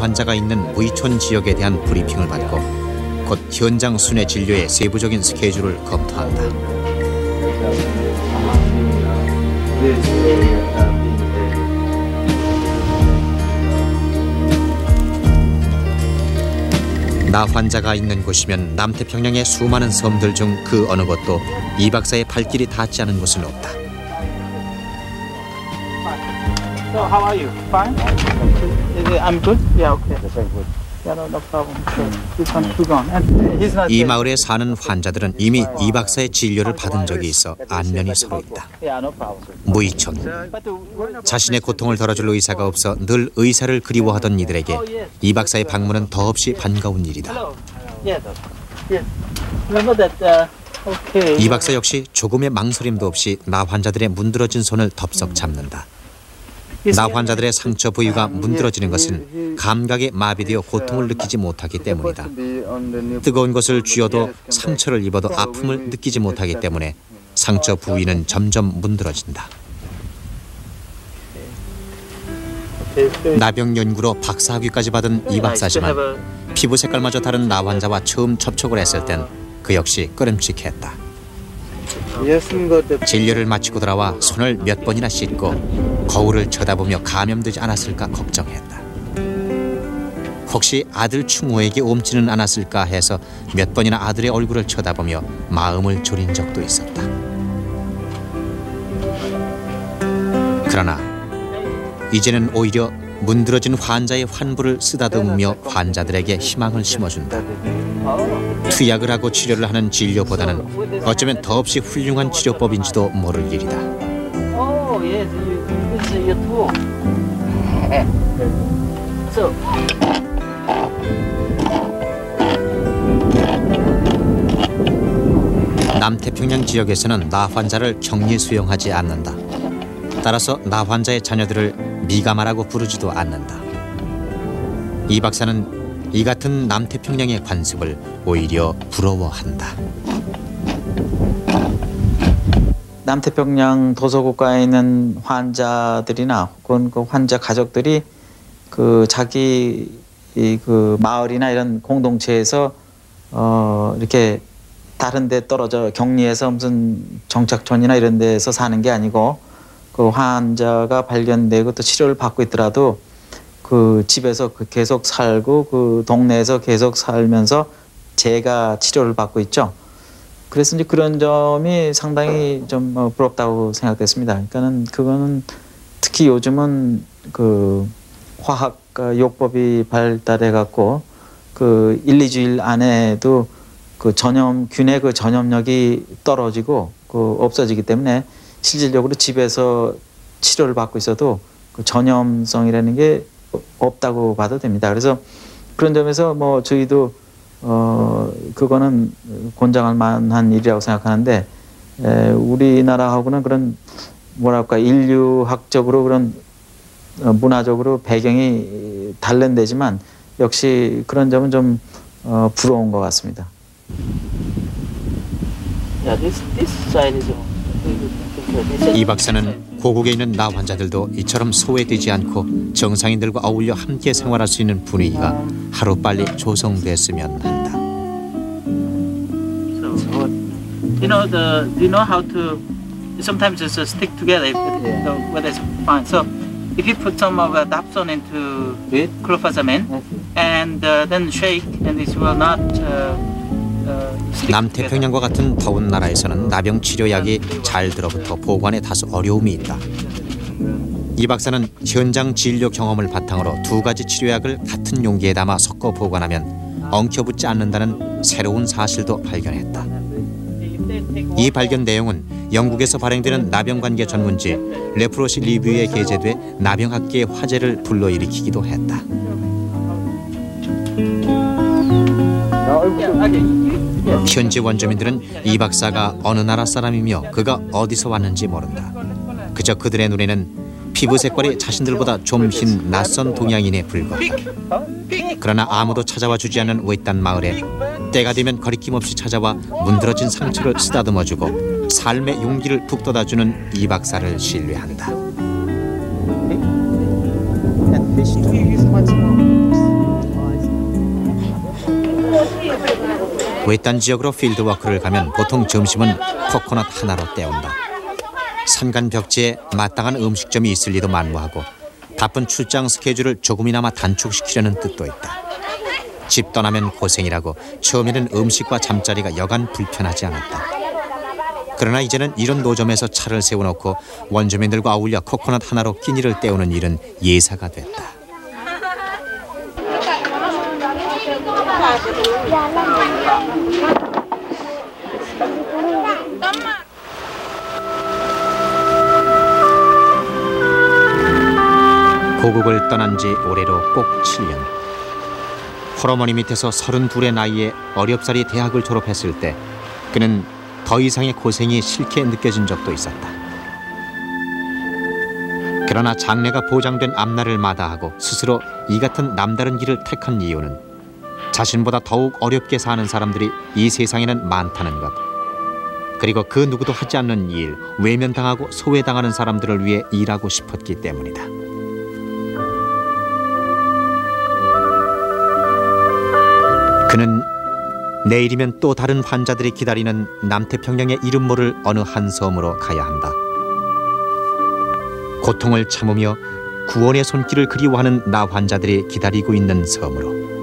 환자가 있는 무이촌 지역에 대한 브리핑을 받고 곧 현장 순회 진료의 세부적인 스케줄을 검토한다. 나 환자가 있는 곳이면 남태평양의 수많은 섬들 중 그 어느 곳도 이 박사의 발길이 닿지 않은 곳은 없다. So how are you? Fine? I'm good? Yeah, okay. Yeah, no, no problem. So you can keep on. And he's not 이. 마을에 사는 환자들은 이미 이 박사의 진료를 받은 적이 있어 안면이 서로 있다. 무이촌. 자신의 고통을 덜어줄 의사가 없어 늘 의사를 그리워하던 이들에게 이 박사의 방문은 더없이 반가운 일이다. Yes. Yes. Uh. 이 박사 역시 조금의 망설임도 없이 나 환자들의 문드러진 손을 덥석 잡는다. 나 환자들의 상처 부위가 문드러지는 것은 감각에 마비되어 고통을 느끼지 못하기 때문이다. 뜨거운 것을 쥐어도 상처를 입어도 아픔을 느끼지 못하기 때문에 상처 부위는 점점 문드러진다. 나병 연구로 박사학위까지 받은 이 박사지만 피부 색깔마저 다른 나 환자와 처음 접촉을 했을 땐 그 역시 꺼림칙했다. 진료를 마치고 돌아와 손을 몇 번이나 씻고 거울을 쳐다보며 감염되지 않았을까 걱정했다. 혹시 아들 충호에게 옮지는 않았을까 해서 몇 번이나 아들의 얼굴을 쳐다보며 마음을 졸인 적도 있었다. 그러나 이제는 오히려 문드러진 환자의 환부를 쓰다듬으며 환자들에게 희망을 심어준다. 투약을 하고 치료를 하는 진료보다는 어쩌면 더없이 훌륭한 치료법인지도 모를 일이다. 남태평양 지역에서는 나 환자를 격리 수용하지 않는다. 따라서 나 환자의 자녀들을 미가마라고 부르지도 않는다. 이 박사는 이 같은 남태평양의 관습을 오히려 부러워한다. 남태평양 도서국가에 있는 환자들이나 혹은 그 환자 가족들이 그 자기 이그 마을이나 이런 공동체에서 어 이렇게 다른 데 떨어져 격리해서 무슨 정착촌이나 이런 데서 사는 게 아니고 그 환자가 발견되고 또 치료를 받고 있더라도 그 집에서 그 계속 살고 그 동네에서 계속 살면서 제가 치료를 받고 있죠. 그래서 이제 그런 점이 상당히 좀 어, 부럽다고 생각됐습니다. 그러니까는 그거는 특히 요즘은 그 화학 어, 요법이 발달해 갖고 그 1, 2주일 안에도 그 전염 균의 그 전염력이 떨어지고 그 없어지기 때문에 실질적으로 집에서 치료를 받고 있어도 그 전염성이라는 게 없다고 봐도 됩니다. 그래서 그런 점에서 뭐 저희도 어 그거는 권장할 만한 일이라고 생각하는데 에, 우리나라하고는 그런 뭐랄까 인류학적으로 그런 어, 문화적으로 배경이 데지만 역시 그런 점은 좀 어, 부러운 것 같습니다. yeah, this this. 이 박사는 고국에 있는 나 환자들도 이처럼 소외되지 않고 정상인들과 어울려 함께 생활할 수 있는 분위기가 하루빨리 조성됐으면 한다. So, you know the you know how to sometimes it's a stick together if Yeah. the weather is fine. So if you put some of uh, dapsone into With? clofazimine and uh, then shake and this will not uh, uh. 남태평양과 같은 더운 나라에서는 나병 치료약이 잘 들어붙어 보관에 다소 어려움이 있다. 이 박사는 현장 진료 경험을 바탕으로 두 가지 치료약을 같은 용기에 담아 섞어 보관하면 엉켜붙지 않는다는 새로운 사실도 발견했다. 이 발견 내용은 영국에서 발행되는 나병 관계 전문지 레프로시 리뷰에 게재돼 나병학계의 화제를 불러일으키기도 했다. 현지 원주민들은 이 박사가 어느 나라 사람이며 그가 어디서 왔는지 모른다. 그저 그들의 눈에는 피부 색깔이 자신들보다 좀 흰 낯선 동양인에 불과하다. 그러나 아무도 찾아와 주지 않는 외딴 마을에 때가 되면 거리낌 없이 찾아와 문드러진 상처를 쓰다듬어주고 삶의 용기를 북돋아주는 이 박사를 신뢰한다. 외딴 지역으로 필드워크를 가면 보통 점심은 코코넛 하나로 때운다. 산간 벽지에 마땅한 음식점이 있을 리도 만무하고 바쁜 출장 스케줄을 조금이나마 단축시키려는 뜻도 있다. 집 떠나면 고생이라고 처음에는 음식과 잠자리가 여간 불편하지 않았다. 그러나 이제는 이런 노점에서 차를 세워놓고 원주민들과 어울려 코코넛 하나로 끼니를 때우는 일은 예사가 됐다. 고국을 떠난 지 올해로 꼭 7년. 홀어머니 밑에서 32의 나이에 어렵사리 대학을 졸업했을 때 그는 더 이상의 고생이 싫게 느껴진 적도 있었다. 그러나 장래가 보장된 앞날을 마다하고 스스로 이 같은 남다른 길을 택한 이유는 자신보다 더욱 어렵게 사는 사람들이 이 세상에는 많다는 것. 그리고 그 누구도 하지 않는 일, 외면당하고 소외당하는 사람들을 위해 일하고 싶었기 때문이다. 그는 내일이면 또 다른 환자들이 기다리는 남태평양의 이름 모를 어느 한 섬으로 가야 한다. 고통을 참으며 구원의 손길을 그리워하는 나 환자들이 기다리고 있는 섬으로.